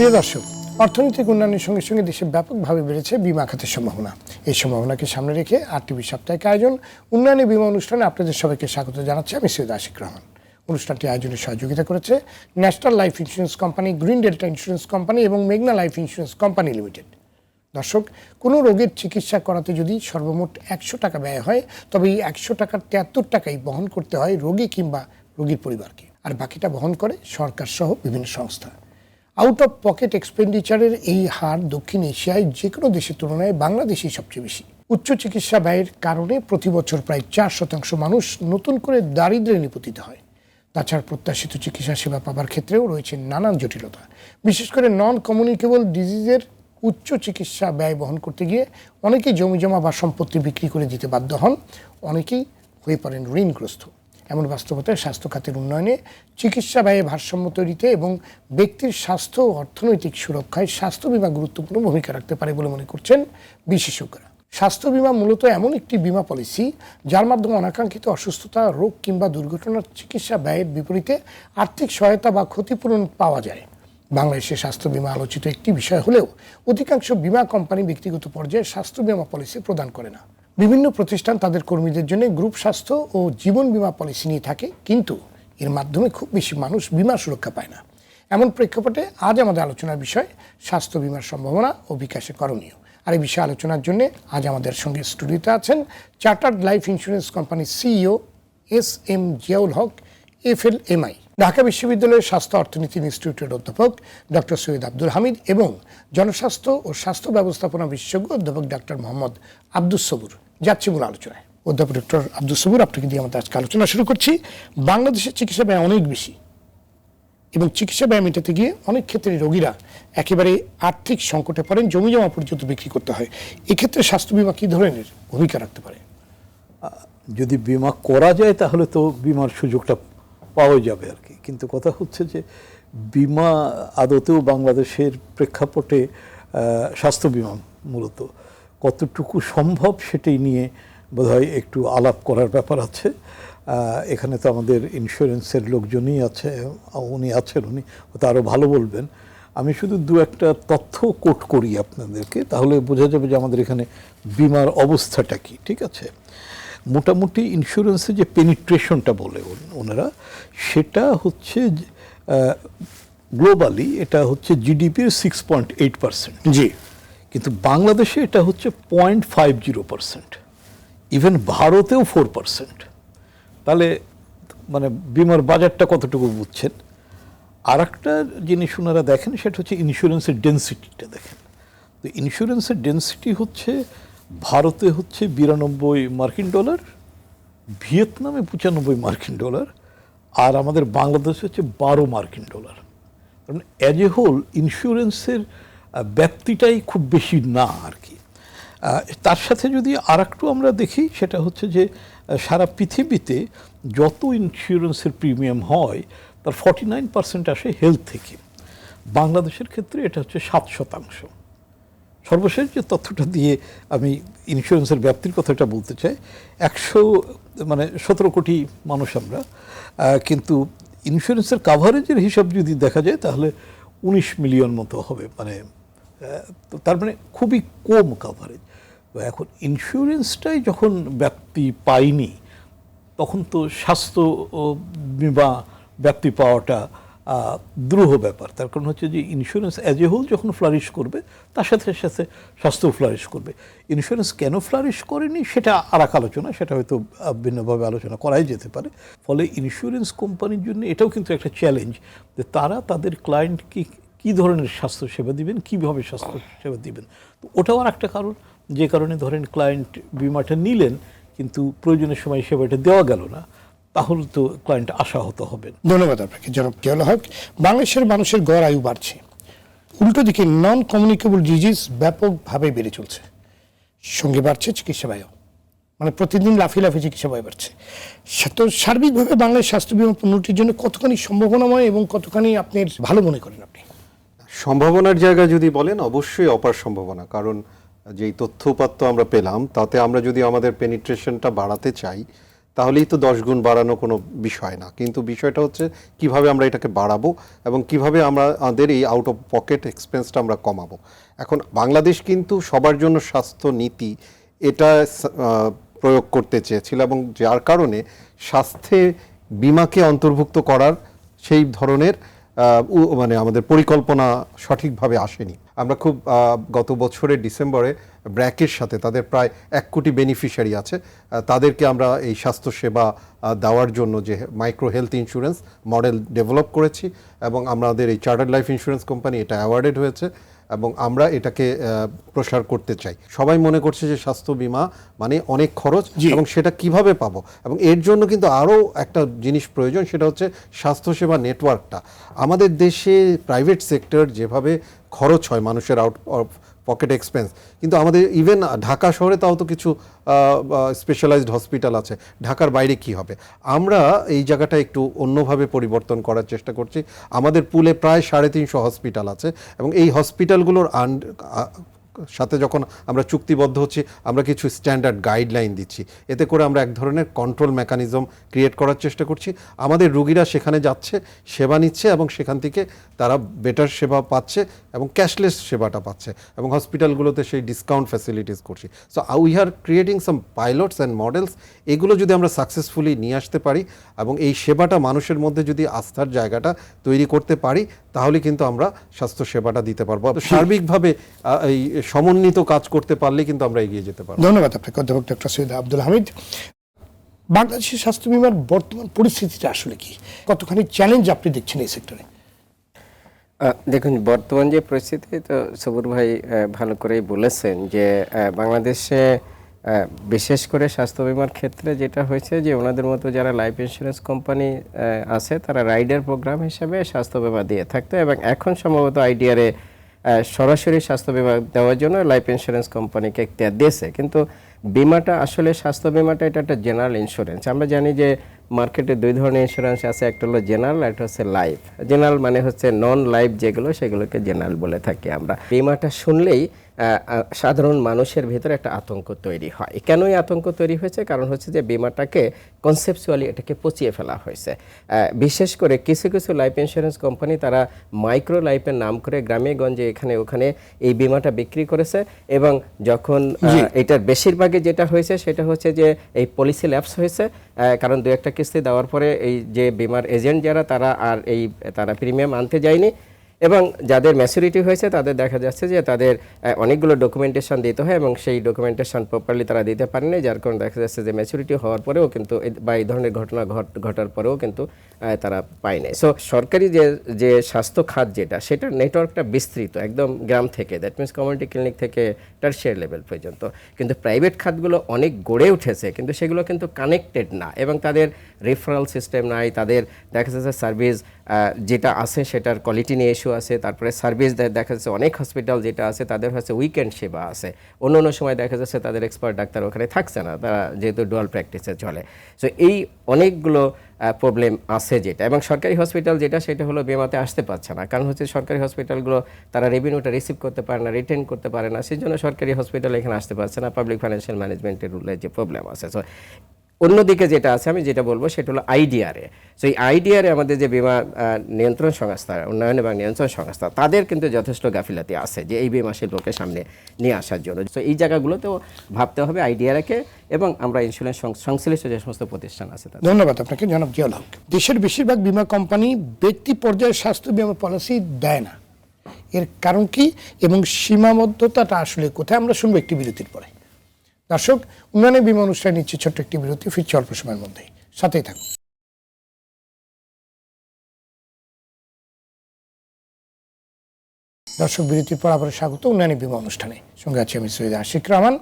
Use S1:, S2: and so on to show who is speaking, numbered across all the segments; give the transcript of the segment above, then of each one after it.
S1: প্রিয় দর্শক অর্থনৈতিক উন্নয়নের সঙ্গে সঙ্গে দেশে ব্যাপকভাবে বেড়েছে বিমা খাতের সম্ভাবনা এই সম্ভাবনাকে সামনে রেখে আর টিভি সাপ্তাহিক আয়োজন উন্নয়নের বিমা অনুষ্ঠানে আপনাদের সবাইকে স্বাগত জানাচ্ছি আমি সৈয়দ আশিক রহমান অনুষ্ঠানটি আয়োজনে সহযোগিতা করেছে national life insurance company green delta insurance company এবং মেঘনা লাইফ ইন্স্যুরেন্স কোম্পানি লিমিটেড দর্শক কোনো রোগের চিকিৎসা করাতে যদি সর্বমোট একশো টাকা ব্যয় হয় তবে এই একশো টাকার তিয়াত্তর টাকাই বহন করতে হয় রোগী কিংবা রোগীর পরিবারকে আর বাকিটা বহন করে সরকার সহ বিভিন্ন সংস্থা আউট অফ পকেট এক্সপেন্ডিচারের এই হার দক্ষিণ এশিয়ায় যে কোনো দেশের তুলনায় বাংলাদেশেই সবচেয়ে বেশি উচ্চ চিকিৎসা ব্যয়ের কারণে প্রতি বছর প্রায় চার শতাংশ মানুষ নতুন করে দারিদ্র্যে নিপতিত হয় তাছাড়া প্রত্যাশিত চিকিৎসা সেবা পাবার ক্ষেত্রেও রয়েছে নানান জটিলতা বিশেষ করে নন কমিউনিকেবল ডিজিজের উচ্চ চিকিৎসা ব্যয় বহন করতে গিয়ে অনেকেই জমিজমা বা সম্পত্তি বিক্রি করে দিতে বাধ্য হন অনেকেই হয়ে পড়েন ঋণগ্রস্ত এমন বাস্তবতায় স্বাস্থ্য খাতের উন্নয়নে চিকিৎসা ব্যয়ে ভারসাম্য তৈরিতে এবং ব্যক্তির স্বাস্থ্য ও অর্থনৈতিক সুরক্ষায় স্বাস্থ্য বিমা গুরুত্বপূর্ণ ভূমিকা রাখতে পারে বলে মনে করছেন বিশেষজ্ঞরা স্বাস্থ্য বিমা মূলত এমন একটি বিমা পলিসি যার মাধ্যমে অনাকাঙ্ক্ষিত অসুস্থতা রোগ কিংবা দুর্ঘটনার চিকিৎসা ব্যয়ের বিপরীতে আর্থিক সহায়তা বা ক্ষতিপূরণ পাওয়া যায় বাংলাদেশে স্বাস্থ্য বিমা আলোচিত একটি বিষয় হলেও অধিকাংশ বিমা কোম্পানি ব্যক্তিগত পর্যায়ে স্বাস্থ্য বিমা পলিসি প্রদান করে না বিভিন্ন প্রতিষ্ঠান তাদের কর্মীদের জন্য গ্রুপ স্বাস্থ্য ও জীবন বিমা পলিসি নিয়ে থাকে কিন্তু এর মাধ্যমে খুব বেশি মানুষ বিমা সুরক্ষা পায় না এমন প্রেক্ষাপটে আজ আমাদের আলোচনার বিষয় স্বাস্থ্য বিমার সম্ভাবনা ও বিকাশে করণীয় আর এই বিষয়ে আলোচনার জন্য আজ আমাদের সঙ্গে স্টুডিওতে আছেন চার্টার্ড লাইফ ইন্স্যুরেন্স কোম্পানির CEO S M Ziaul Haque F L MI Dhaka বিশ্ববিদ্যালয়ের স্বাস্থ্য অর্থনীতি ইনস্টিটিউটের অধ্যাপক ডক্টর সৈয়দ আব্দুল হামিদ এবং জনস্বাস্থ্য ও স্বাস্থ্য ব্যবস্থাপনা বিশেষজ্ঞ অধ্যাপক ডক্টর মোহাম্মদ আব্দুস সবুর যাচ্ছি মূল আলোচনায় অধ্যাপক ডক্টর আব্দুল সবুর আপনাকে দিয়ে আমাদের আজকে আলোচনা শুরু করছি বাংলাদেশের চিকিৎসা ব্যয় অনেক বেশি এবং চিকিৎসা ব্যয় মেটাতে গিয়ে অনেক ক্ষেত্রে রোগীরা একেবারে আর্থিক সংকটে পড়েন জমি জমা পর্যন্ত বিক্রি করতে হয় এক্ষেত্রে স্বাস্থ্য বিমা কী ধরনের ভূমিকা রাখতে পারে
S2: যদি বিমা করা যায় তাহলে তো বিমার সুযোগটা পাওয়া যাবে আর কি কিন্তু কথা হচ্ছে যে বিমা আদতেও বাংলাদেশের প্রেক্ষাপটে স্বাস্থ্য বিমা মূলত কতটুকু সম্ভব সেটাই নিয়ে বোধহয় একটু আলাপ করার ব্যাপার আছে এখানে তো আমাদের ইন্স্যুরেন্সের লোকজনই আছে উনি আছেন উনি তো আরও ভালো বলবেন আমি শুধু দু একটা তথ্য কোট করি আপনাদেরকে তাহলে বোঝা যাবে যে আমাদের এখানে বিমার অবস্থাটা কি ঠিক আছে মোটামুটি ইন্স্যুরেন্সে যে পেনিট্রেশনটা বলে ওনারা সেটা হচ্ছে গ্লোবালি এটা হচ্ছে জিডিপির সিক্স পয়েন্ট এইট পার্সেন্ট জি কিন্তু বাংলাদেশে এটা হচ্ছে point five zero percent even ভারতেও ফোর পার্সেন্ট তাহলে মানে বিমার বাজারটা কতটুকু বুঝছেন আর একটা জিনিস ওনারা দেখেন সেটা হচ্ছে ইন্স্যুরেন্সের ডেন্সিটিটা দেখেন তো ইন্স্যুরেন্সের ডেন্সিটি হচ্ছে ভারতে হচ্ছে বিরানব্বই মার্কিন ডলার ভিয়েতনামে পঁচানব্বই মার্কিন ডলার আর আমাদের বাংলাদেশে হচ্ছে বারো মার্কিন ডলার কারণ অ্যাজ এ হোল ইন্স্যুরেন্সের ব্যাপ্তিটাই খুব বেশি না আর কি তার সাথে যদি আর একটু আমরা দেখি সেটা হচ্ছে যে সারা পৃথিবীতে যত ইন্স্যুরেন্সের প্রিমিয়াম হয় তার ফর্টি নাইন পার্সেন্ট আসে হেলথ থেকে বাংলাদেশের ক্ষেত্রে এটা হচ্ছে সাত শতাংশ সর্বশেষ যে তথ্যটা দিয়ে আমি ইন্স্যুরেন্সের ব্যাপ্তির কথাটা বলতে চাই একশো মানে সতেরো কোটি মানুষ আমরা কিন্তু ইন্স্যুরেন্সের কাভারেজের হিসাব যদি দেখা যায় তাহলে উনিশ মিলিয়ন মতো হবে মানে তো তার মানে খুবই কম কাভারেজ এখন ইন্স্যুরেন্সটাই যখন ব্যাপ্তি পায়নি তখন তো স্বাস্থ্য বিমা ব্যাপ্তি পাওয়াটা দ্রুহ ব্যাপার তার কারণ হচ্ছে যে ইন্স্যুরেন্স অ্যাজ এ হোল যখন ফ্লারিশ করবে তার সাথে সাথে স্বাস্থ্য ফ্লারিশ করবে ইন্স্যুরেন্স কেন ফ্লারিশ করেনি সেটা আর এক আলোচনা সেটা হয়তো ভিন্নভাবে আলোচনা করাই যেতে পারে ফলে ইন্স্যুরেন্স কোম্পানির জন্য এটাও কিন্তু একটা চ্যালেঞ্জ যে তারা তাদের ক্লায়েন্টকে কী ধরনের স্বাস্থ্য সেবা দিবেন কীভাবে স্বাস্থ্য সেবা দিবেন তো ওটাও আর একটা কারণ যে কারণে ধরেন ক্লায়েন্ট বিমাটা নিলেন কিন্তু প্রয়োজনের সময় সেবাটা দেওয়া গেল না তাহলে তো ক্লায়েন্ট আশাহত হবেন
S1: ধন্যবাদ আপনাকে জনাব কেউ হক বাংলাদেশের মানুষের গড় আয়ু বাড়ছে উল্টো দিকে নন কমিউনিকেবল ডিজিজ ব্যাপকভাবে বেড়ে চলছে সঙ্গে বাড়ছে চিকিৎসা ব্যয় মানে প্রতিদিন লাফি লাফি চিকিৎসা ব্যয় বাড়ছে তো সার্বিকভাবে বাংলাদেশ স্বাস্থ্য বিমা পণ্যটির জন্য কতখানি সম্ভাবনাময় এবং কতখানি আপনি ভালো মনে করেন আপনি
S3: সম্ভাবনার জায়গা যদি বলেন অবশ্যই অপার সম্ভাবনা কারণ যেই তথ্য আমরা পেলাম তাতে আমরা যদি আমাদের পেনিট্রেশনটা বাড়াতে চাই তাহলেই তো দশ গুণ বাড়ানো কোনো বিষয় না কিন্তু বিষয়টা হচ্ছে কিভাবে আমরা এটাকে বাড়াবো এবং কিভাবে আমরা আমাদের এই আউট অফ পকেট এক্সপেন্সটা আমরা কমাবো এখন বাংলাদেশ কিন্তু সবার জন্য স্বাস্থ্য নীতি এটা প্রয়োগ করতে চেয়েছিল এবং যার কারণে স্বাস্থ্যে বিমাকে অন্তর্ভুক্ত করার সেই ধরনের মানে আমাদের পরিকল্পনা সঠিকভাবে আসেনি আমরা খুব গত বছরের ডিসেম্বরে ব্র্যাকের সাথে তাদের প্রায় এক কোটি বেনিফিশিয়ারি আছে তাদেরকে আমরা এই স্বাস্থ্যসেবা দেওয়ার জন্য যে micro health insurance model develop করেছি এবং আমাদের এই চার্টার্ড লাইফ ইন্স্যুরেন্স কোম্পানি এটা অ্যাওয়ার্ডেড হয়েছে এবং আমরা এটাকে প্রসার করতে চাই সবাই মনে করছে যে স্বাস্থ্য বিমা মানে অনেক খরচ এবং সেটা কিভাবে পাবো এবং এর জন্য কিন্তু আরও একটা জিনিস প্রয়োজন সেটা হচ্ছে স্বাস্থ্যসেবা নেটওয়ার্কটা আমাদের দেশে প্রাইভেট সেক্টর যেভাবে খরচ হয় মানুষের আউট পকেট এক্সপেন্স কিন্তু আমাদের ইভেন ঢাকা শহরে তাও তো কিছু স্পেশালাইজড হসপিটাল আছে ঢাকার বাইরে কি হবে আমরা এই জায়গাটা একটু অন্যভাবে পরিবর্তন করার চেষ্টা করছি আমাদের পুলে প্রায় সাড়ে তিনশো হসপিটাল আছে এবং এই হসপিটালগুলোর সাথে যখন আমরা চুক্তিবদ্ধ হচ্ছি আমরা কিছু স্ট্যান্ডার্ড গাইডলাইন দিচ্ছি এতে করে আমরা এক ধরনের কন্ট্রোল মেকানিজম ক্রিয়েট করার চেষ্টা করছি আমাদের রুগীরা সেখানে যাচ্ছে সেবা নিচ্ছে এবং সেখান থেকে তারা বেটার সেবা পাচ্ছে এবং ক্যাশলেস সেবাটা পাচ্ছে এবং হসপিটালগুলোতে সেই ডিসকাউন্ট ফ্যাসিলিটিস করছি so we are creating some pilots and models এগুলো যদি আমরা সাকসেসফুলি নিয়ে আসতে পারি এবং এই সেবাটা মানুষের মধ্যে যদি আস্থার জায়গাটা তৈরি করতে পারি তাহলে কিন্তু আমরা স্বাস্থ্য সেবাটা দিতে পারবো সার্বিকভাবে এই সমন্বিত কাজ করতে পারলে কিন্তু আমরা এগিয়ে যেতে পারব
S1: ধন্যবাদ আপনাকে অধ্যাপক ডক্টর সৈয়দ আব্দুল হামিদ বাংলাদেশের স্বাস্থ্য বিমার বর্তমান পরিস্থিতিটা আসলে কি কতখানি চ্যালেঞ্জ আপনি দেখছেন এই সেক্টরে
S4: দেখুন বর্তমান যে পরিস্থিতি তো সবুর ভাই ভালো করেই বলেছেন যে বাংলাদেশে বিশেষ করে স্বাস্থ্য বিমার ক্ষেত্রে যেটা হয়েছে যে ওনাদের মতো যারা লাইফ ইন্স্যুরেন্স কোম্পানি আছে তারা রাইডার প্রোগ্রাম হিসেবে স্বাস্থ্য বিমা দিয়ে থাকতো এবং এখন সম্ভবত আইডিয়ারে সরাসরি স্বাস্থ্য বিমা দেওয়ার জন্য লাইফ ইন্স্যুরেন্স কোম্পানিকে একটা দিয়েছে কিন্তু বিমাটা আসলে স্বাস্থ্য বিমাটা এটা একটা জেনারেল ইন্স্যুরেন্স আমরা জানি যে মার্কেটে দুই ধরনের ইন্স্যুরেন্স আছে একটা হলো জেনারেল একটা হচ্ছে লাইফ জেনারেল মানে হচ্ছে নন লাইফ যেগুলো সেগুলোকে জেনারেল বলে থাকি আমরা বিমাটা শুনলেই সাধারণ মানুষের ভেতরে একটা আতঙ্ক তৈরি হয় কেনই আতঙ্ক তৈরি হয়েছে কারণ হচ্ছে যে বিমাটাকে কনসেপচুয়ালি এটাকে পচিয়ে ফেলা হয়েছে বিশেষ করে কিছু কিছু লাইফ ইন্স্যুরেন্স কোম্পানি তারা মাইক্রো লাইফের নাম করে গ্রামে গঞ্জে এখানে ওখানে এই বিমাটা বিক্রি করেছে এবং যখন এটার বেশিরভাগই যেটা হয়েছে সেটা হচ্ছে যে এই পলিসি ল্যাপস হয়েছে কারণ দু একটা কিস্তি দেওয়ার পরে এই যে বিমার এজেন্ট যারা তারা আর এই তারা প্রিমিয়াম আনতে যায়নি এবং যাদের ম্যাচুরিটি হয়েছে তাদের দেখা যাচ্ছে যে তাদের অনেকগুলো ডকুমেন্টেশন দিতে হয় এবং সেই ডকুমেন্টেশন প্রপারলি তারা দিতে পারেনি যার কারণে দেখা যাচ্ছে যে ম্যাচুরিটি হওয়ার পরেও কিন্তু বা এই ধরনের ঘটনা ঘটার পরেও কিন্তু তারা পায় নাই সো সরকারি যে যে স্বাস্থ্য খাত যেটা সেটার নেটওয়ার্কটা বিস্তৃত একদম গ্রাম থেকে দ্যাট মিনস কমিউনিটি ক্লিনিক থেকে টার্সিয়ার লেভেল পর্যন্ত কিন্তু প্রাইভেট খাতগুলো অনেক গড়ে উঠেছে কিন্তু সেগুলো কিন্তু কানেক্টেড না এবং তাদের রেফারাল সিস্টেম নাই তাদের দেখা যাচ্ছে সার্ভিস যেটা আছে সেটার কোয়ালিটি নিয়ে ইস্যু আছে তারপরে সার্ভিস দেখা যাচ্ছে অনেক হসপিটাল যেটা আছে তাদের হচ্ছে উইকেন্ড সেবা আছে অন্য অন্য সময় দেখা যাচ্ছে তাদের এক্সপার্ট ডাক্তার ওখানে থাকছে না তারা যেহেতু ডুয়াল প্র্যাকটিসে চলে সো এই অনেকগুলো প্রবলেম আছে যেটা এবং সরকারি হসপিটাল যেটা সেটা হলো বেমাতে আসতে পারছে না কারণ হচ্ছে সরকারি হসপিটালগুলো তারা রেভিনিউটা রিসিভ করতে পারে না রিটার্ন করতে পারে না সেই জন্য সরকারি হসপিটাল এখানে আসতে পারছে না পাবলিক ফাইন্যান্সিয়াল ম্যানেজমেন্টের রুলের যে প্রবলেম আছে সো অন্যদিকে যেটা আছে আমি যেটা বলবো সেটা হলো আইডিআরএ সো এই আইডিআরএ আমাদের যে বিমা নিয়ন্ত্রণ সংস্থা উন্নয়ন এবং নিয়ন্ত্রণ সংস্থা তাদের কিন্তু যথেষ্ট গাফিলাতি আছে যে এই বিমা শিল্পকে সামনে নিয়ে আসার জন্য সো এই জায়গাগুলোতেও ভাবতে হবে আইডিআরএকে এবং আমরা ইন্স্যুরেন্স সংশ্লিষ্ট যে সমস্ত প্রতিষ্ঠান আছে
S1: ধন্যবাদ আপনাকে জনাব জিয়াল হক দেশের বেশিরভাগ বিমা কোম্পানি ব্যক্তি পর্যায়ে স্বাস্থ্য বিমা পলিসি দেয় না এর কারণ কি এবং সীমাবদ্ধতাটা আসলে কোথায় আমরা শুনবো একটি বিরতির পরে দর্শক উন্নয়নের বিমা অনুষ্ঠানে নিচ্ছে ছোট্ট একটি বিরতি ফিরছে অল্প সময়ের মধ্যেই সাথেই থাকুন দর্শক বিরতির পর আবার স্বাগত উন্নয়ন বিমা অনুষ্ঠানে সঙ্গে আছি আমি সৈয়দ আশিক রহমান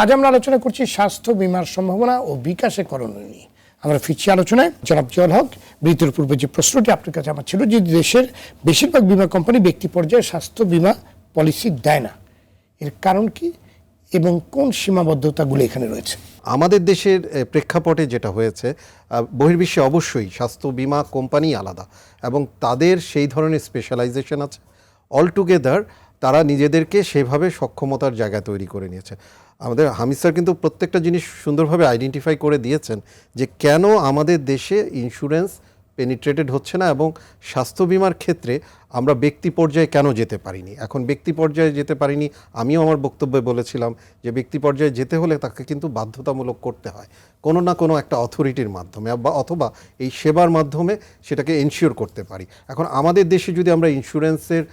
S1: আজ আমরা আলোচনা করছি স্বাস্থ্য বিমার সম্ভাবনা ও বিকাশে করণীয় নিয়ে আমরা ফিরছি আলোচনায় জনাব জল হক বিরতির পূর্বে যে প্রশ্নটি আপনার কাছে আমার ছিল যে দেশের বেশিরভাগ বিমা কোম্পানি ব্যক্তি পর্যায়ে স্বাস্থ্য বিমা পলিসি দেয় না এর কারণ কি এবং কোন সীমাবদ্ধতাগুলো এখানে রয়েছে
S3: আমাদের দেশের প্রেক্ষাপটে যেটা হয়েছে বহির্বিশ্বে অবশ্যই স্বাস্থ্য বিমা কোম্পানি আলাদা এবং তাদের সেই ধরনের স্পেশালাইজেশন আছে অলটুগেদার তারা নিজেদেরকে সেভাবে সক্ষমতার জায়গা তৈরি করে নিয়েছে আমাদের হামিদ স্যার কিন্তু প্রত্যেকটা জিনিস সুন্দরভাবে আইডেন্টিফাই করে দিয়েছেন যে কেন আমাদের দেশে ইন্স্যুরেন্স পেনিট্রেটেড হচ্ছে না এবং স্বাস্থ্য বিমার ক্ষেত্রে আমরা ব্যক্তি পর্যায়ে কেন যেতে পারিনি এখন ব্যক্তি পর্যায়ে যেতে পারিনি আমিও আমার বক্তব্যে বলেছিলাম যে ব্যক্তি পর্যায়ে যেতে হলে তাকে কিন্তু বাধ্যতামূলক করতে হয় কোনো না কোনো একটা অথরিটির মাধ্যমে বা অথবা এই সেবার মাধ্যমে সেটাকে ইনশিওর করতে পারি এখন আমাদের দেশে যদি আমরা ইন্স্যুরেন্সের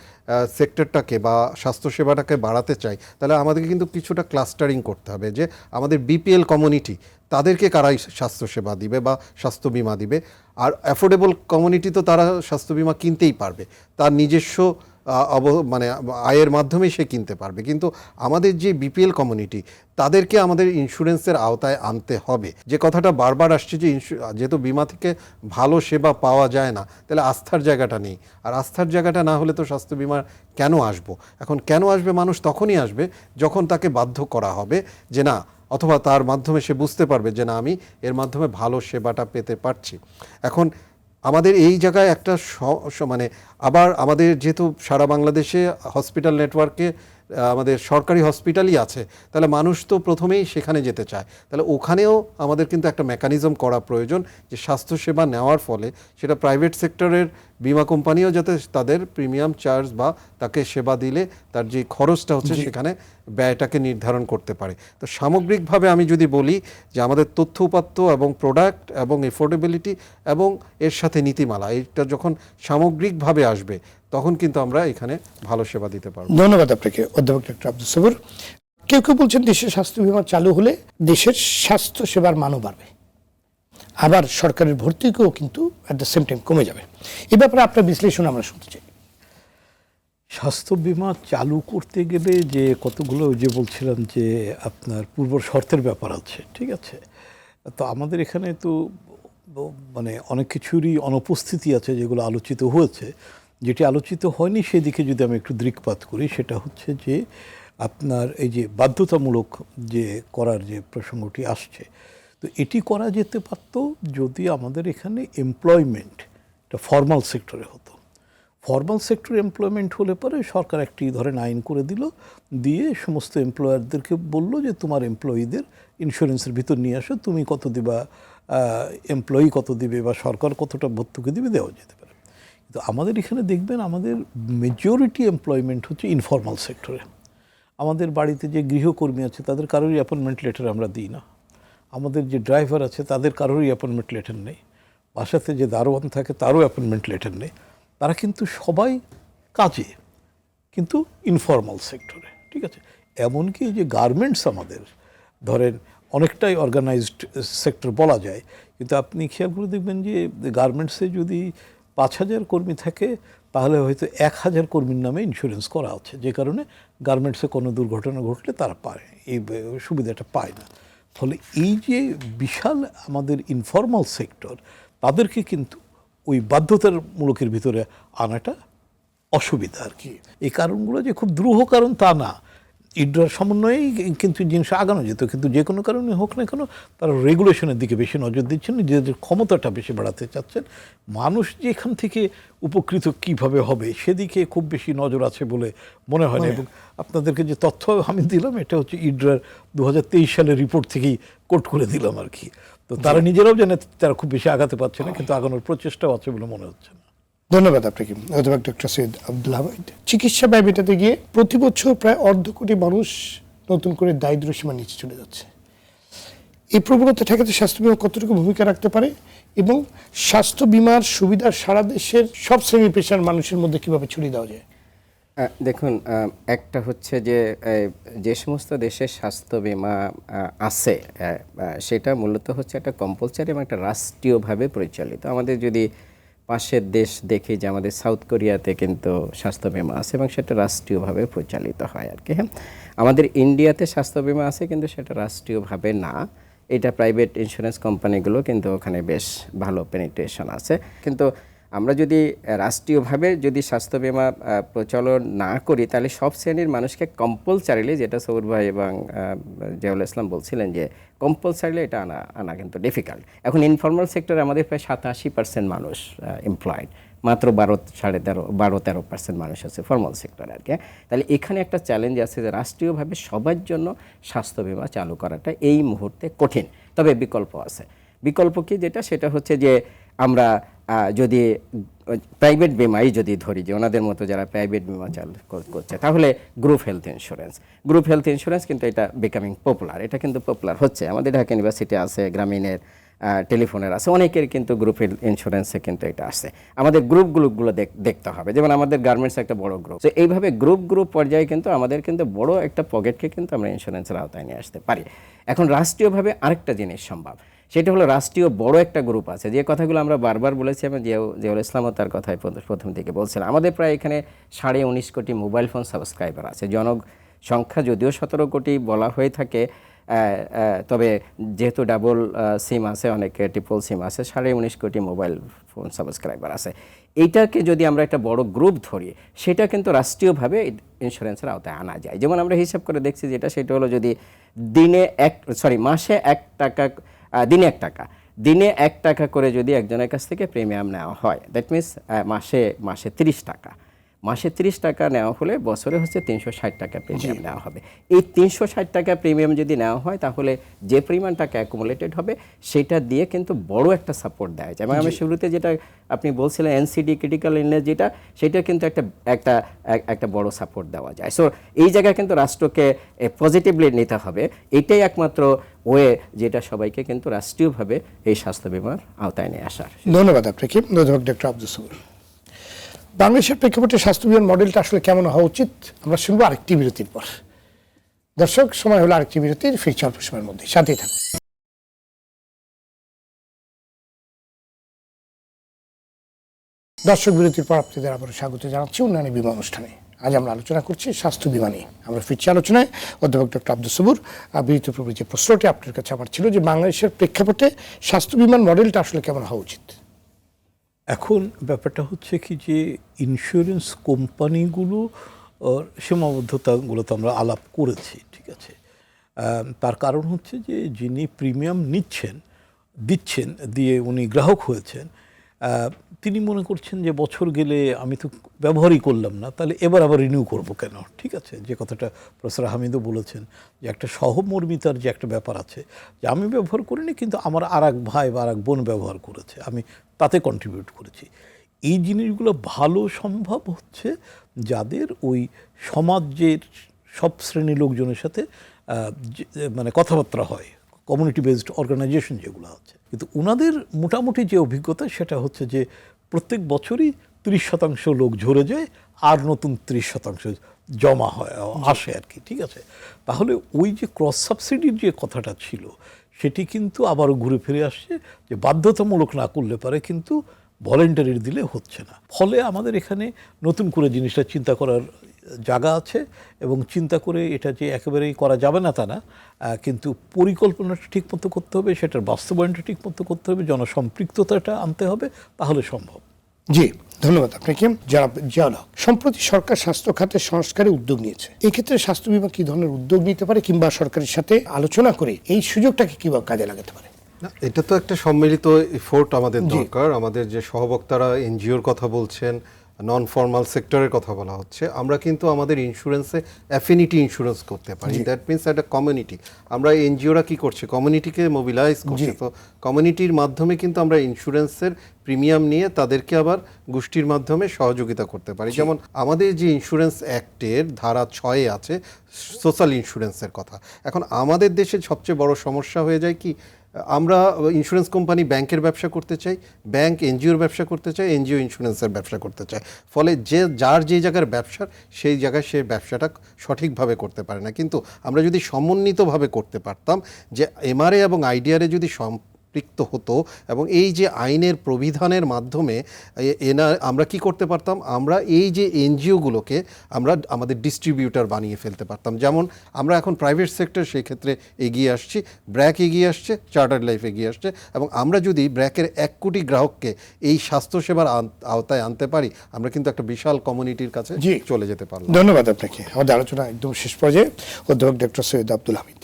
S3: সেক্টরটাকে বা স্বাস্থ্যসেবাটাকে বাড়াতে চাই তাহলে আমাদেরকে কিন্তু কিছুটা ক্লাস্টারিং করতে হবে যে আমাদের বিপিএল কমিউনিটি তাদেরকে কারাই স্বাস্থ্যসেবা দিবে বা স্বাস্থ্য বিমা দিবে আর অ্যাফোর্ডেবল কমিউনিটি তো তারা স্বাস্থ্য বিমা কিনতেই পারবে তার নিজস্ব অব মানে আয়ের মাধ্যমে সে কিনতে পারবে কিন্তু আমাদের যে বিপিএল কমিউনিটি তাদেরকে আমাদের ইন্স্যুরেন্সের আওতায় আনতে হবে যে কথাটা বারবার আসছে যে যেহেতু বিমা থেকে ভালো সেবা পাওয়া যায় না তাহলে আস্থার জায়গাটা নেই আর আস্থার জায়গাটা না হলে তো স্বাস্থ্য বিমার কেন আসবো এখন কেন আসবে মানুষ তখনই আসবে যখন তাকে বাধ্য করা হবে যে না অথবা তার মাধ্যমে সে বুঝতে পারবে যে না আমি এর মাধ্যমে ভালো সেবাটা পেতে পারছি এখন আমাদের এই জায়গায় একটা মানে আবার আমাদের যেহেতু সারা বাংলাদেশে হসপিটাল নেটওয়ার্কে আমাদের সরকারি হসপিটালই আছে তাহলে মানুষ তো প্রথমেই সেখানে যেতে চায় তাহলে ওখানেও আমাদের কিন্তু একটা মেকানিজম করা প্রয়োজন যে স্বাস্থ্যসেবা নেওয়ার ফলে সেটা প্রাইভেট সেক্টরের বিমা কোম্পানিও যাতে তাদের প্রিমিয়াম চার্জ বা তাকে সেবা দিলে তার যে খরচটা হচ্ছে সেখানে ব্যয়টাকে নির্ধারণ করতে পারে তো সামগ্রিকভাবে আমি যদি বলি যে আমাদের তথ্য উপাত্ত এবং প্রোডাক্ট এবং এফোর্ডেবিলিটি এবং এর সাথে নীতিমালা এটা যখন সামগ্রিকভাবে আসবে তখন কিন্তু আমরা এখানে ভালো সেবা দিতে পারবো
S1: ধন্যবাদ আপনাকে অধ্যাপক ডক্টর আব্দুল সবুর কেউ কেউ বলছেন দেশের স্বাস্থ্য বিমা চালু হলে দেশের স্বাস্থ্য সেবার মানও বাড়বে আবার সরকারের ভর্তিকেও কিন্তু অ্যাট দ্য সেম টাইম কমে যাবে এ ব্যাপারে আপনার বিশ্লেষণ আমরা শুনতে চাই
S2: স্বাস্থ্য বিমা চালু করতে গেলে যে কতগুলো যে বলছিলাম যে আপনার পূর্ব শর্তের ব্যাপার আছে ঠিক আছে তো আমাদের এখানে তো মানে অনেক কিছুরই অনুপস্থিতি আছে যেগুলো আলোচিত হয়েছে যেটি আলোচিত হয়নি সেদিকে যদি আমি একটু দৃকপাত করি সেটা হচ্ছে যে আপনার এই যে বাধ্যতামূলক যে করার যে প্রসঙ্গটি আসছে তো এটি করা যেতে পারত যদি আমাদের এখানে এমপ্লয়মেন্ট এটা ফর্মাল সেক্টরে হতো ফর্মাল সেক্টর এমপ্লয়মেন্ট হলে পরে সরকার একটি ধরেন আইন করে দিল দিয়ে সমস্ত এমপ্লয়ারদেরকে বলল যে তোমার এমপ্লয়ীদের ইন্স্যুরেন্সের ভিতর নিয়ে আসো তুমি কত দিবা এমপ্লয়ি কত দিবে বা সরকার কতটা ভর্তুকি দিবে দেওয়া যেতে পারে কিন্তু আমাদের এখানে দেখবেন আমাদের মেজরিটি এমপ্লয়মেন্ট হচ্ছে ইনফর্মাল সেক্টরে আমাদের বাড়িতে যে গৃহকর্মী আছে তাদের কারোরই অ্যাপয়েন্টমেন্ট লেটার আমরা দিই না আমাদের যে ড্রাইভার আছে তাদের কারোরই অ্যাপয়েন্টমেন্ট লেটার নেই বাসাতে যে দারোয়ান থাকে তারও অ্যাপয়েন্টমেন্ট লেটার নেই তারা কিন্তু সবাই কাজে কিন্তু ইনফর্মাল সেক্টরে ঠিক আছে এমনকি যে গার্মেন্টস আমাদের ধরেন অনেকটাই অর্গানাইজড সেক্টর বলা যায় কিন্তু আপনি খেয়াল করে দেখবেন যে গার্মেন্টসে যদি পাঁচ হাজার কর্মী থাকে তাহলে হয়তো এক হাজার কর্মীর নামে ইন্স্যুরেন্স করা আছে যে কারণে গার্মেন্টসে কোনো দুর্ঘটনা ঘটলে তারা পায় এই সুবিধাটা পায় না ফলে এই যে বিশাল আমাদের ইনফর্মাল সেক্টর তাদেরকে কিন্তু ওই বাধ্যতার মূলকের ভিতরে আনাটা অসুবিধা আর কি এই কারণগুলো যে খুব দ্রুহ কারণ তা না ইডর সমন্বয়েই কিন্তু জিনিস আগানো যেত কিন্তু যে কোনো কারণে হোক না কেন তারা রেগুলেশনের দিকে বেশি নজর দিচ্ছেন নিজেদের ক্ষমতাটা বেশি বাড়াতে চাচ্ছেন মানুষ যে এখান থেকে উপকৃত কিভাবে হবে সেদিকে খুব বেশি নজর আছে বলে মনে হয় না এবং আপনাদেরকে যে তথ্য আমি দিলাম এটা হচ্ছে ইডরার দু সালের রিপোর্ট থেকেই কোট করে দিলাম আর কি তো তারা নিজেরাও জানে তারা খুব বেশি আগাতে পারছে না কিন্তু আগানোর প্রচেষ্টাও আছে বলে মনে হচ্ছে না
S1: ধন্যবাদ আপনাকে অধ্যাপক ডক্টর সৈয়দ আব্দুল হামিদ চিকিৎসা ব্যয় মেটাতে গিয়ে প্রতি বছর প্রায় অর্ধ কোটি মানুষ নতুন করে দারিদ্র সীমা নিচে চলে যাচ্ছে এই প্রবণতা ঠেকাতে স্বাস্থ্য বিমা কতটুকু ভূমিকা রাখতে পারে এবং স্বাস্থ্য বিমার সুবিধা সারা দেশের সব শ্রেণী পেশার মানুষের মধ্যে কিভাবে ছড়িয়ে দেওয়া যায়
S4: দেখুন একটা হচ্ছে যে যে সমস্ত দেশের স্বাস্থ্য বিমা আছে সেটা মূলত হচ্ছে একটা কম্পালসারি এবং একটা রাষ্ট্রীয়ভাবে পরিচালিত আমাদের যদি পাশের দেশ দেখি যে আমাদের সাউথ কোরিয়াতে কিন্তু স্বাস্থ্য বিমা আছে এবং সেটা রাষ্ট্রীয়ভাবে পরিচালিত হয় আর কি হ্যাঁ আমাদের ইন্ডিয়াতে স্বাস্থ্য বিমা আছে কিন্তু সেটা রাষ্ট্রীয়ভাবে না এটা প্রাইভেট ইন্স্যুরেন্স কোম্পানিগুলো কিন্তু ওখানে বেশ ভালো পেনিট্রেশন আছে কিন্তু আমরা যদি রাষ্ট্রীয়ভাবে যদি স্বাস্থ্য বিমা প্রচলন না করি তাহলে সব শ্রেণীর মানুষকে কম্পালসারিলি যেটা সৌর ভাই এবং জিয়াউল ইসলাম বলছিলেন যে কম্পালসারিলি এটা আনা আনা কিন্তু ডিফিকাল্ট এখন ইনফর্মাল সেক্টরে আমাদের প্রায় সাতাশি পার্সেন্ট মানুষ এমপ্লয়েড মাত্র বারো সাড়ে তেরো বারো তেরো পার্সেন্ট মানুষ আছে ফর্মাল সেক্টর আর কি হ্যাঁ? তাহলে এখানে একটা চ্যালেঞ্জ আছে যে রাষ্ট্রীয়ভাবে সবার জন্য স্বাস্থ্য বিমা চালু করাটা এই মুহূর্তে কঠিন তবে বিকল্প আছে বিকল্প কি যেটা সেটা হচ্ছে যে আমরা যদি প্রাইভেট বিমাই যদি ধরি যে ওনাদের মতো যারা প্রাইভেট বিমা চালু করছে তাহলে group health insurance group health insurance কিন্তু এটা বিকামিং পপুলার এটা কিন্তু পপুলার হচ্ছে আমাদের ঢাকা ইউনিভার্সিটি আছে গ্রামীণের টেলিফোনের আছে অনেকের কিন্তু গ্রুপ হেলথ ইন্স্যুরেন্সে কিন্তু এটা আসে আমাদের গ্রুপ গ্রুপগুলো দেখতে হবে যেমন আমাদের গার্মেন্টস একটা বড় গ্রুপ তো এইভাবে গ্রুপ গ্রুপ পর্যায়ে কিন্তু আমাদের কিন্তু বড় একটা পকেটকে কিন্তু আমরা ইন্স্যুরেন্সের আওতায় নিয়ে আসতে পারি এখন রাষ্ট্রীয়ভাবে আরেকটা জিনিস সম্ভব সেটা হলো রাষ্ট্রীয় বড় একটা গ্রুপ আছে যে কথাগুলো আমরা বারবার বলেছি এবং জিয়াউল ইসলাম তার কথায় প্রথম থেকে বলছিলাম আমাদের প্রায় এখানে সাড়ে উনিশ কোটি মোবাইল ফোন সাবস্ক্রাইবার আছে জনসংখ্যা যদিও সতেরো কোটি বলা হয়ে থাকে তবে যেহেতু ডাবল সিম আছে অনেকে ট্রিপল সিম আছে সাড়ে উনিশ কোটি মোবাইল ফোন সাবস্ক্রাইবার আছে এইটাকে যদি আমরা একটা বড় গ্রুপ ধরি সেটা কিন্তু রাষ্ট্রীয়ভাবে ইন্স্যুরেন্সের আওতায় আনা যায় যেমন আমরা হিসাব করে দেখছি যেটা সেটা হলো যদি দিনে এক সরি মাসে এক টাকা দিনে এক টাকা দিনে এক টাকা করে যদি একজনের কাছ থেকে প্রিমিয়াম নেওয়া হয় দ্যাট মিনস মাসে মাসে তিরিশ টাকা মাসে তিরিশ টাকা নেওয়া হলে বছরে হচ্ছে তিনশো ষাট টাকা প্রিমিয়াম নেওয়া হবে এই তিনশো ষাট টাকা প্রিমিয়াম যদি নেওয়া হয় তাহলে যে পরিমাণ টাকা অ্যাকুমুলেটেড হবে সেটা দিয়ে কিন্তু বড় একটা সাপোর্ট দেওয়া যায় এবং আমি শুরুতে যেটা আপনি বলছিলেন এনসিডি ক্রিটিক্যাল ইন্ডেক্স যেটা সেটা কিন্তু একটা একটা একটা বড় সাপোর্ট দেওয়া যায় সো এই জায়গায় কিন্তু রাষ্ট্রকে পজিটিভলি নিতে হবে এটাই একমাত্র ওয়ে যেটা সবাইকে কিন্তু রাষ্ট্রীয়ভাবে এই স্বাস্থ্য বিমার আওতায় নিয়ে আসার
S1: ধন্যবাদ আপনাকে ধন্যবাদ ডক্টর আব্দুল বাংলাদেশের প্রেক্ষাপটে স্বাস্থ্য বিমার মডেলটা আসলে কেমন হওয়া উচিত আমরা শুনবো আরেকটি বিরতির পর দর্শক সময় হলো আরেকটি বিরতির ফির অল্প সময়ের মধ্যে সাথেই থাকুন দর্শক বিরতির পর আপনাদের আবার স্বাগত জানাচ্ছি উন্নয়নের বিমা অনুষ্ঠানে আজ আমরা আলোচনা করছি স্বাস্থ্য বিমা নিয়ে আমরা ফিরছি আলোচনায় অধ্যাপক ডক্টর আব্দুল সবুর বিহিত প্রবৃত্তি যে প্রশ্নটি আপনার কাছে আমার ছিল যে বাংলাদেশের প্রেক্ষাপটে স্বাস্থ্য বিমান মডেলটা আসলে কেমন হওয়া উচিত
S2: এখন ব্যাপারটা হচ্ছে কি যে ইন্স্যুরেন্স কোম্পানিগুলো সীমাবদ্ধতাগুলো তো আমরা আলাপ করেছি ঠিক আছে তার কারণ হচ্ছে যে যিনি প্রিমিয়াম নিচ্ছেন দিচ্ছেন দিয়ে উনি গ্রাহক হয়েছেন তিনি মনে করছেন যে বছর গেলে আমি তো ব্যবহারই করলাম না তাহলে এবার আবার রিনিউ করব কেন ঠিক আছে যে কথাটা প্রসার হামিদও বলেছেন যে একটা সহমর্মিতার যে একটা ব্যাপার আছে যে আমি ব্যবহার করিনি কিন্তু আমার আর এক ভাই বা আর এক বোন ব্যবহার করেছে আমি তাতে কন্ট্রিবিউট করেছি এই জিনিসগুলো ভালো সম্ভব হচ্ছে যাদের ওই সমাজের সব শ্রেণীর লোকজনের সাথে মানে কথাবার্তা হয় কমিউনিটি বেসড অর্গানাইজেশন যেগুলো আছে কিন্তু ওনাদের মোটামুটি যে অভিজ্ঞতা সেটা হচ্ছে যে প্রত্যেক বছরই ত্রিশ শতাংশ লোক ঝরে যায় আর নতুন ত্রিশ শতাংশ জমা হয় আসে আর কি ঠিক আছে তাহলে ওই যে ক্রস সাবসিডির যে কথাটা ছিল সেটি কিন্তু আবারও ঘুরে ফিরে আসছে যে বাধ্যতামূলক না করলে পারে কিন্তু ভলেন্টারির দিলে হচ্ছে না ফলে আমাদের এখানে নতুন করে জিনিসটা চিন্তা করার জায়গা আছে এবং চিন্তা করে এটা যে একেবারেই করা যাবে না তা না কিন্তু পরিকল্পনাটা ঠিকমতো করতে হবে সেটার বাস্তবায়নটা ঠিকমতো করতে হবে জনসম্পৃক্ততাটা আনতে হবে তাহলে সম্ভব
S1: জি ধন্যবাদ আপনাকে জানা সম্প্রতি সরকার স্বাস্থ্য খাতে সংস্কারে উদ্যোগ নিয়েছে এক্ষেত্রে স্বাস্থ্য বিভাগ কি ধরনের উদ্যোগ নিতে পারে কিংবা সরকারের সাথে আলোচনা করে এই সুযোগটাকে কীভাবে কাজে লাগাতে পারে
S3: না এটা তো একটা সম্মিলিত এফোর্ট আমাদের দরকার আমাদের যে সহবক্তারা এনজিওর কথা বলছেন নন ফর্মাল সেক্টরের কথা বলা হচ্ছে আমরা কিন্তু আমাদের ইন্স্যুরেন্সে অ্যাফিনিটি ইন্স্যুরেন্স করতে পারি দ্যাট মিনস একটা কমিউনিটি আমরা এনজিওরা কি করছে কমিউনিটিকে মোবিলাইজ করছে তো কমিউনিটির মাধ্যমে কিন্তু আমরা ইন্স্যুরেন্সের প্রিমিয়াম নিয়ে তাদেরকে আবার গোষ্ঠীর মাধ্যমে সহযোগিতা করতে পারি যেমন আমাদের যে ইন্স্যুরেন্স অ্যাক্টের ধারা ছয়ে আছে সোশ্যাল ইন্স্যুরেন্সের কথা এখন আমাদের দেশে সবচেয়ে বড় সমস্যা হয়ে যায় কি আমরা ইন্স্যুরেন্স কোম্পানি ব্যাংকের ব্যবসা করতে চাই ব্যাংক এনজিওর ব্যবসা করতে চায় এনজিও ইন্স্যুরেন্সের ব্যবসা করতে চায় ফলে যে যার যে জায়গার ব্যবসার সেই জায়গায় সে ব্যবসাটা সঠিকভাবে করতে পারে না কিন্তু আমরা যদি সমন্বিতভাবে করতে পারতাম যে এমআরএ এবং আইডিআরে যদি সম্পৃক্ত হতো এবং এই যে আইনের প্রবিধানের মাধ্যমে এনার আমরা কি করতে পারতাম আমরা এই যে এনজিওগুলোকে আমরা আমাদের ডিস্ট্রিবিউটার বানিয়ে ফেলতে পারতাম যেমন আমরা এখন প্রাইভেট সেক্টর সেই ক্ষেত্রে এগিয়ে আসছি ব্র্যাক এগিয়ে আসছে চার্টার লাইফ এগিয়ে আসছে এবং আমরা যদি ব্র্যাকের এক কোটি গ্রাহককে এই স্বাস্থ্যসেবার আওতায় আনতে পারি আমরা কিন্তু একটা বিশাল কমিউনিটির কাছে চলে যেতে পারলাম
S1: ধন্যবাদ আপনাকে আমাদের আলোচনা একদম শেষ পর্যায়ে অধ্যাপক ডক্টর সৈয়দ আব্দুল হামিদ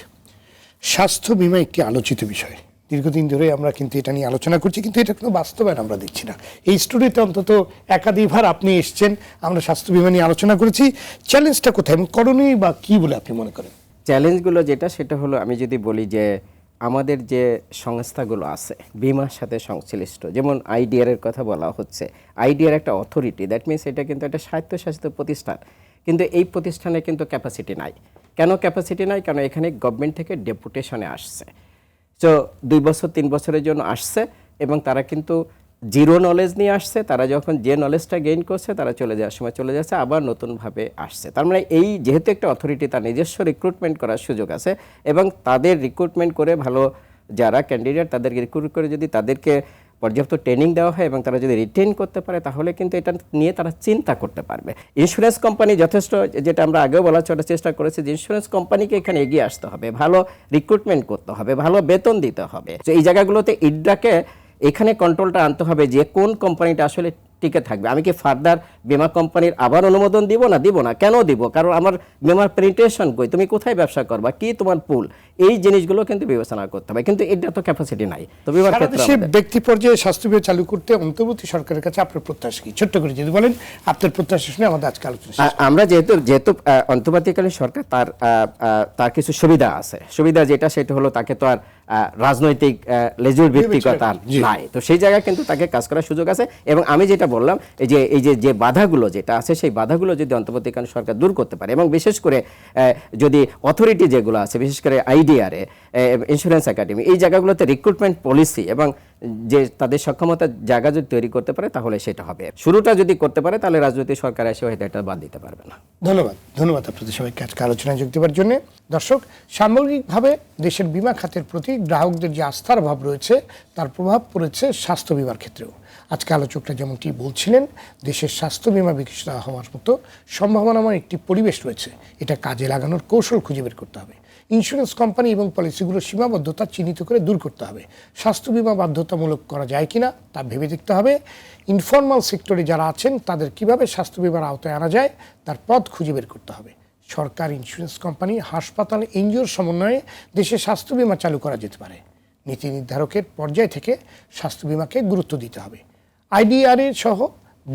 S1: স্বাস্থ্য বিমা একটি আলোচিত বিষয় দীর্ঘদিন ধরে আমরা কিন্তু এটা নিয়ে আলোচনা করছি কিন্তু এটা কোনো বাস্তবায়ন আমরা দেখছি না এই স্টুডিওতে অন্তত একাধিকবার আপনি এসছেন আমরা স্বাস্থ্য বিমা নিয়ে আলোচনা করেছি চ্যালেঞ্জটা কোথায় করণীয় বা কী বলে আপনি মনে করেন
S4: চ্যালেঞ্জগুলো যেটা সেটা হলো আমি যদি বলি যে আমাদের যে সংস্থাগুলো আছে বিমার সাথে সংশ্লিষ্ট যেমন আইডিআর এর কথা বলা হচ্ছে আইডিআর একটা অথরিটি দ্যাট মিনস এটা কিন্তু একটা স্বায়ত্তশাসিত প্রতিষ্ঠান কিন্তু এই প্রতিষ্ঠানে কিন্তু ক্যাপাসিটি নাই কেন ক্যাপাসিটি নাই কেন এখানে গভর্নমেন্ট থেকে ডেপুটেশনে আসছে তো দুই বছর তিন বছরের জন্য আসছে এবং তারা কিন্তু জিরো নলেজ নিয়ে আসছে তারা যখন যে নলেজটা গেইন করছে তারা চলে যাওয়ার সময় চলে যাচ্ছে আবার নতুনভাবে আসছে তার মানে এই যেহেতু একটা অথরিটি তার নিজস্ব রিক্রুটমেন্ট করার সুযোগ আছে এবং তাদের রিক্রুটমেন্ট করে ভালো যারা ক্যান্ডিডেট তাদেরকে রিক্রুট করে যদি তাদেরকে পর্যাপ্ত ট্রেনিং দেওয়া হয় এবং তারা যদি রিটেন করতে পারে তাহলে কিন্তু এটা নিয়ে তারা চিন্তা করতে পারবে ইন্স্যুরেন্স কোম্পানি যথেষ্ট যেটা আমরা আগেও বলার ছোটো চেষ্টা করেছি যে ইন্স্যুরেন্স কোম্পানিকে এখানে এগিয়ে আসতে হবে ভালো রিক্রুটমেন্ট করতে হবে ভালো বেতন দিতে হবে তো এই জায়গাগুলোতে ইড্রাকে এখানে কন্ট্রোলটা আনতে হবে যে কোন কোম্পানিটা আসলে টিকে থাকবে আমি কি ফার্দার বিমা কোম্পানির আবার অনুমোদন দিব না দিব না কেন দিব কারণ আমার বিমার প্রিন্টেশন কই তুমি কোথায় ব্যবসা করবা কি তোমার পুল এই জিনিসগুলো কিন্তু বিবেচনা করতে হবে কিন্তু এটা তো ক্যাপাসিটি নাই
S1: তো বিমার ক্ষেত্রে ব্যক্তি পর্যায়ে স্বাস্থ্য বিমা চালু করতে অন্তর্বর্তী সরকারের কাছে আপনার প্রত্যাশা কি ছোট্ট করে যদি বলেন আপনার প্রত্যাশা শুনে আমাদের আজকে আলোচনা
S4: আমরা যেহেতু যেহেতু অন্তর্বর্তীকালীন সরকার তার তার কিছু সুবিধা আছে সুবিধা যেটা সেটা হলো তাকে তো আর রাজনৈতিক লেজুর ভিত্তিকতা নাই তো সেই জায়গায় কিন্তু তাকে কাজ করার সুযোগ আছে এবং আমি যেটা বললাম এই যে এই যে যে বাধাগুলো যেটা আছে সেই বাধাগুলো যদি অন্তর্বর্তীকালীন সরকার দূর করতে পারে এবং বিশেষ করে যদি অথরিটি যেগুলো আছে বিশেষ করে আইডিআরএ ইন্স্যুরেন্স একাডেমি এই জায়গাগুলোতে রিক্রুটমেন্ট পলিসি এবং যে তাদের সক্ষমতা জায়গা যদি তৈরি করতে পারে তাহলে সেটা হবে শুরুটা যদি করতে পারে তাহলে রাজনৈতিক সরকার এসে হয়তো এটা বাদ দিতে পারবে না
S1: ধন্যবাদ ধন্যবাদ আপনাদের সবাইকে আজকে আলোচনায় যোগ দেওয়ার জন্য দর্শক সামগ্রিকভাবে দেশের বিমা খাতের প্রতি গ্রাহকদের যে আস্থার অভাব রয়েছে তার প্রভাব পড়েছে স্বাস্থ্য বিমার ক্ষেত্রেও আজকে আলোচকরা যেমনটি বলছিলেন দেশের স্বাস্থ্য বিমা বিকশিত হওয়ার মতো সম্ভাবনাময় একটি পরিবেশ রয়েছে এটা কাজে লাগানোর কৌশল খুঁজে বের করতে হবে ইন্স্যুরেন্স কোম্পানি এবং পলিসিগুলোর সীমাবদ্ধতা চিহ্নিত করে দূর করতে হবে স্বাস্থ্য বিমা বাধ্যতামূলক করা যায় কিনা তা ভেবে দেখতে হবে ইনফর্মাল সেক্টরে যারা আছেন তাদের কিভাবে স্বাস্থ্য বিমার আওতায় আনা যায় তার পথ খুঁজে বের করতে হবে সরকার ইন্স্যুরেন্স কোম্পানি হাসপাতাল এনজিওর সমন্বয়ে দেশে স্বাস্থ্য বিমা চালু করা যেতে পারে নীতি নির্ধারকের পর্যায় থেকে স্বাস্থ্য বিমাকে গুরুত্ব দিতে হবে আইডিআরএ সহ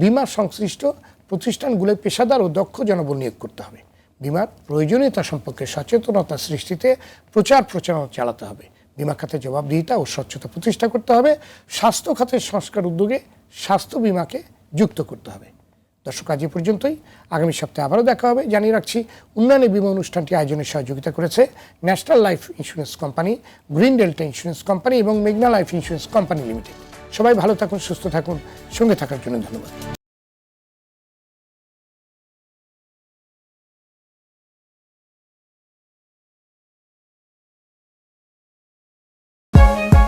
S1: বিমা সংশ্লিষ্ট প্রতিষ্ঠানগুলোয় পেশাদার ও দক্ষ জনবল নিয়োগ করতে হবে বিমার প্রয়োজনীয়তা সম্পর্কে সচেতনতা সৃষ্টিতে প্রচার প্রচারণা চালাতে হবে বিমা খাতে জবাবদিহিতা ও স্বচ্ছতা প্রতিষ্ঠা করতে হবে স্বাস্থ্য খাতের সংস্কার উদ্যোগে স্বাস্থ্য বিমাকে যুক্ত করতে হবে দর্শক আজ পর্যন্তই আগামী সপ্তাহে আবারও দেখা হবে জানিয়ে রাখছি উন্নয়নের বিমা অনুষ্ঠানটি আয়োজনে সহযোগিতা করেছে national life insurance company green delta insurance company এবং মেঘনা লাইফ ইন্স্যুরেন্স কোম্পানি লিমিটেড সবাই ভালো থাকুন সুস্থ থাকুন সঙ্গে থাকার জন্য ধন্যবাদ